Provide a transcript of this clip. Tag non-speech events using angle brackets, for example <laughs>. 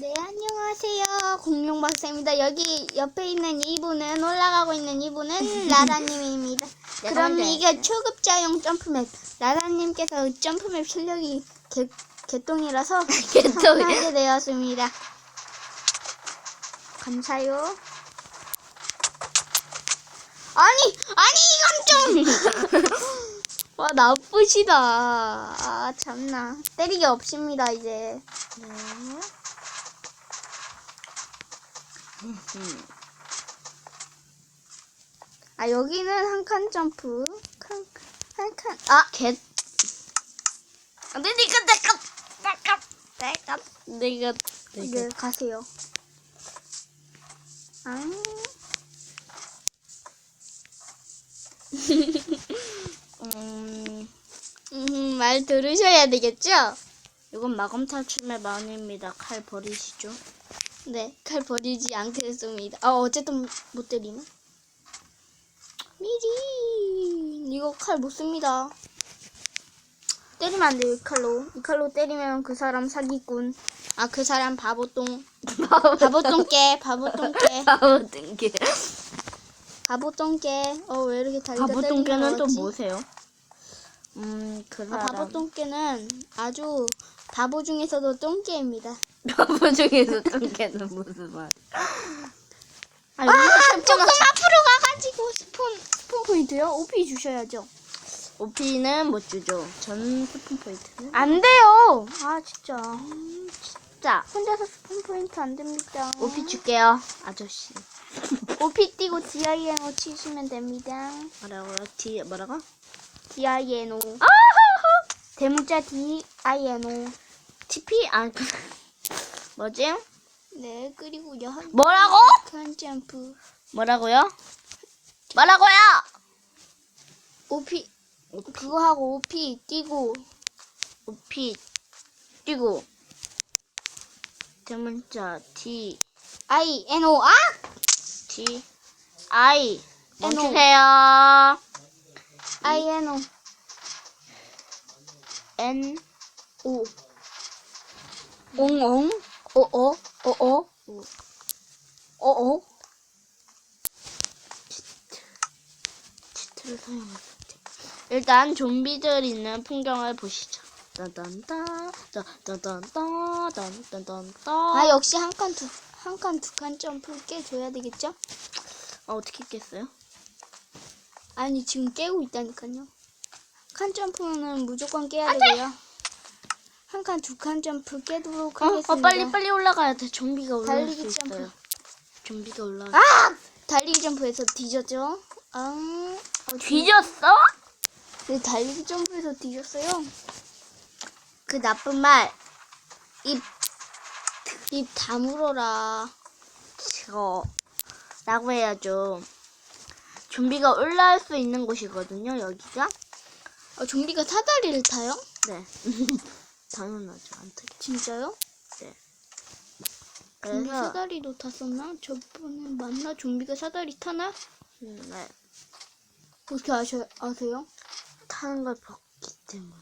네, 안녕하세요. 공룡박사입니다. 여기 옆에 있는 이분은, 올라가고 있는 이분은 <laughs> 라라님입니다. 내가 그럼 이게 초급자용 점프맵. 라라님께서 점프맵 실력이 개, 개똥이라서 <laughs> 개똥이야? 하게 되었습니다. 감사요. 아니, 아니, 이건 좀! <laughs> 와, 나쁘시다. 아, 참나. 때리기 없습니다, 이제. 네. 아 여기는 한 칸 점프 한, 한 칸. 아 개. 안돼 니가 내가 내가 내가 내가 네, 가세요. 아, <laughs> 음 음, 말 들으셔야 되겠죠? 이건 마검 탈출의 마음입니다. 칼 버리시죠. 네, 칼 버리지 않겠습니다. 아, 어쨌든 못 때리나? 미리 이거 칼 못 씁니다. 때리면 안 돼요, 이 칼로. 이 칼로 때리면 그 사람 사기꾼. 아, 그 사람 바보똥. 바보똥개, 바보똥개, 바보 뜬게. 바보 똥개. 어, 왜 이렇게 다리가 바보 떨리는 똥개는 또? 뭐세요? 음그 아, 사람. 바보 똥개는 아주 바보 중에서도 똥개입니다. <laughs> 바보 중에서 똥개는 무슨 말? 아, 조금 앞으로 가가지고 스폰, 스폰 포인트요? OP 주셔야죠. 오피는 못 주죠. 전 스폰 포인트는. 안 돼요! 아, 진짜. 자, 혼자서 스폰 포인트 안 됩니다. 오피 줄게요, 아저씨. <laughs> OP 띄고 DINO 치시면 됩니다. 뭐라고요? 뒤에 뭐라고? DINO. 대문자 DINO. TP 아 그- <laughs> 뭐지? 네, 그리고 여 뭐라고? 한 점프. 뭐라고요? 뭐라고요? OP, 그거 하고 OP 띄고. 오피 뛰고 대문자 T INO. 아! T I. 멈추세요. INO. N 오. 옹옹. 어어. 어어. 어어. 치트를 사용하는데 일단 좀비들 있는 풍경을 보시죠. 아 역시 한 칸 두 한 칸 두 칸 점프 깨줘야 되겠죠? 어, 어떻게 깼어요? 아니 지금 깨고 있다니까요. 칸 점프는 무조건 깨야 되고요. 한 칸 두 칸 점프 깨도록 어, 하겠습니다. 어, 빨리 빨리 올라가야 돼. 좀비가 올라갈 달리기 수 점프. 있어요. 좀비가 올라가. 아! 달리기 점프에서 뒤졌죠? 아, 어, 뒤졌어? 네, 달리기 점프에서 뒤졌어요. 그 나쁜 말. 입, 입 다물어라. 저 라고 해야죠. 좀비가 올라갈 수 있는 곳이거든요. 여기가. 어, 좀비가 사다리를 타요? 네. <laughs> 당연하죠. 안 돼. 진짜요? 네. 좀비 그래서 사다리도 탔었나? 저번에 만나 좀비가 사다리 타나? 음, 네. 어떻게 아셔, 아세요? 타는 걸 봤기 때문에.